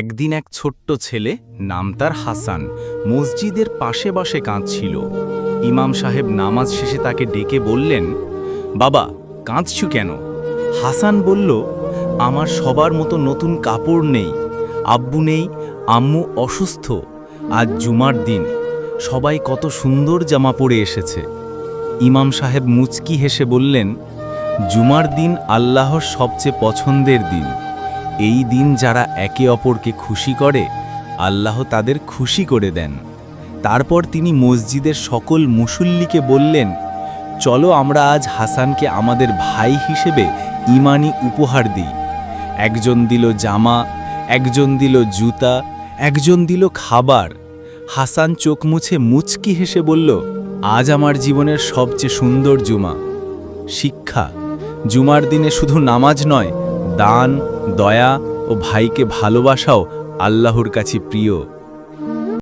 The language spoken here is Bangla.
একদিন এক ছোট্ট ছেলে, নাম তার হাসান, মসজিদের পাশে বসে কাঁদছিল। ইমাম সাহেব নামাজ শেষে তাকে ডেকে বললেন, বাবা, কাঁদছু কেন? হাসান বলল, আমার সবার মতো নতুন কাপড় নেই, আব্বু নেই, আম্মু অসুস্থ, আজ জুমার দিন, সবাই কত সুন্দর জামা পরে এসেছে। ইমাম সাহেব মুচকি হেসে বললেন, জুমার দিন আল্লাহর সবচেয়ে পছন্দের দিন। এই দিন যারা একে অপরকে খুশি করে, আল্লাহ তাদের খুশি করে দেন। তারপর তিনি মসজিদের সকল মুসল্লিকে বললেন, চলো আমরা আজ হাসানকে আমাদের ভাই হিসেবে ইমানি উপহার দিই। একজন দিল জামা, একজন দিল জুতা, একজন দিল খাবার। হাসান চোখ মুছে মুচকি হেসে বলল, আজ আমার জীবনের সবচেয়ে সুন্দর জুমা। শিক্ষা, জুমার দিনে শুধু নামাজ নয় দান দয়া ও ভাইকে ভালোবাসাও আল্লাহর কাছে প্রিয়।